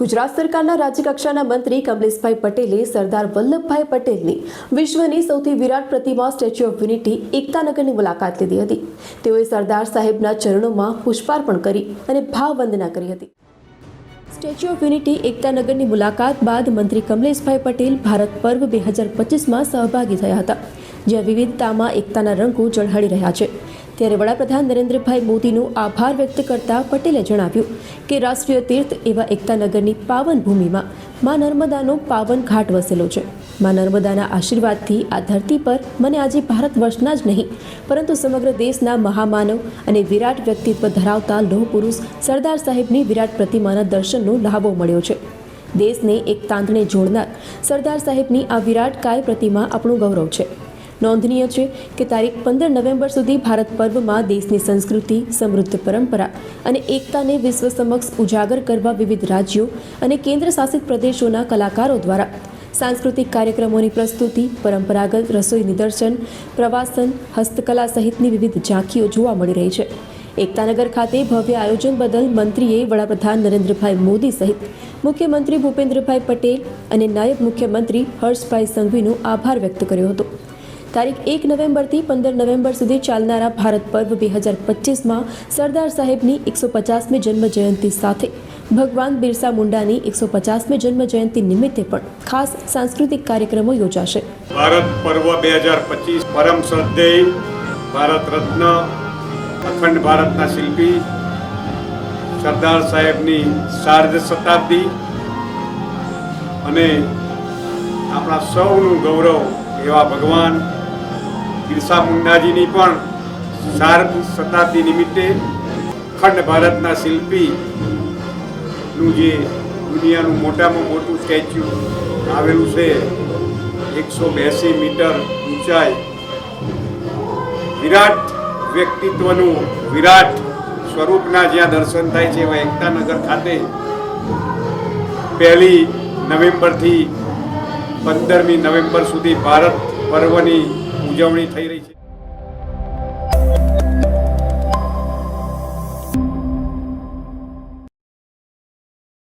ગુજરાત સરકારના રાજ્યકક્ષાના મંત્રી કમલેશભાઈ પટેલે સરદાર વલ્લભભાઈ પટેલની વિશ્વની સૌથી વિરાટ પ્રતિમા સ્ટેચ્યુ ઓફ યુનિટી એકતાનગરની મુલાકાત લીધી હતી. તેઓએ સરદાર સાહેબના ચરણોમાં પુષ્પાર્પણ કરી અને ભાવવંદના કરી હતી. સ્ટેચ્યુ ઓફ યુનિટી એકતાનગરની મુલાકાત બાદ મંત્રી કમલેશભાઈ પટેલ ભારત પર્વ બે હજાર પચીસમાં સહભાગી થયા હતા, જ્યાં વિવિધતામાં એકતાના રંગો ઝળહળી રહ્યા છે. ત્યારે વડાપ્રધાન નરેન્દ્રભાઈ મોદીનો આભાર વ્યક્ત કરતા પટેલે જણાવ્યું કે રાષ્ટ્રીય તીર્થ એવા એકતાનગરની પાવન ભૂમિમાં મા નર્મદાનો પાવન ઘાટ વસેલો છે. મા નર્મદાના આશીર્વાદથી આ ધરતી પર મને આજે ભારત વર્ષના જ નહીં, પરંતુ સમગ્ર દેશના મહામાનવ અને વિરાટ વ્યક્તિત્વ ધરાવતા લોહ પુરુષ સરદાર સાહેબની વિરાટ પ્રતિમાના દર્શનનો લહાવો મળ્યો છે. દેશને એક તાંતણે જોડનાર સરદાર સાહેબની આ વિરાટ કાય પ્રતિમા આપણું ગૌરવ છે. નોંધનીય છે કે તારીખ પંદર નવેમ્બર સુધી ભારત પર્વમાં દેશની સંસ્કૃતિ, સમૃદ્ધ પરંપરા અને એકતાને વિશ્વ સમક્ષ ઉજાગર કરવા વિવિધ રાજ્યો અને કેન્દ્ર શાસિત પ્રદેશોના કલાકારો દ્વારા સાંસ્કૃતિક કાર્યક્રમોની પ્રસ્તુતિ, પરંપરાગત રસોઈ નિદર્શન, પ્રવાસન, હસ્તકલા સહિતની વિવિધ ઝાંખીઓ જોવા મળી રહી છે. એકતાનગર ખાતે ભવ્ય આયોજન બદલ મંત્રીએ વડાપ્રધાન નરેન્દ્રભાઈ મોદી સહિત મુખ્યમંત્રી ભૂપેન્દ્રભાઈ પટેલ અને નાયબ મુખ્યમંત્રી હર્ષભાઈ સંઘવીનો આભાર વ્યક્ત કર્યો હતો. તારીખ એક નવેમ્બરથી પંદર નવેમ્બર સુધી ચાલનારા ભારત પર્વ બે હજાર પચીસમાં સરદાર સાહેબની એકસો પચાસમી જન્મ જયંતિ સાથે. ભગવાન બિરસા મુંડાની એકસો પચાસમી જન્મ જયંતિ નિમિત્તે પણ ખાસ સાંસ્કૃતિક કાર્યક્રમો યોજાશે. ભારત પર્વ બે હજાર પચીસ પરમ શ્રદ્ધેય ભારત રત્ન અખંડ ભારતના શિલ્પી સરદાર સાહેબની સાર્ધ શતાબ્દી અને આપણા સૌનું ગૌરવ એવા ભગવાન બિરસા મુંડાજીની પણ સાર્ધ શતાબ્દી નિમિત્તે અખંડ ભારતના શિલ્પી નું જે દુનિયાનું મોટામાં મોટું સ્ટેચ્યુ આવેલું છે, એકસો બેસી મીટર ઊંચાઈ, વિરાટ વ્યક્તિત્વનું વિરાટ સ્વરૂપના જ્યાં દર્શન થાય છે એવા એકતાનગર ખાતે પહેલી નવેમ્બરથી પંદરમી નવેમ્બર સુધી ભારત પર્વની ઉજવણી થઈ રહી છે.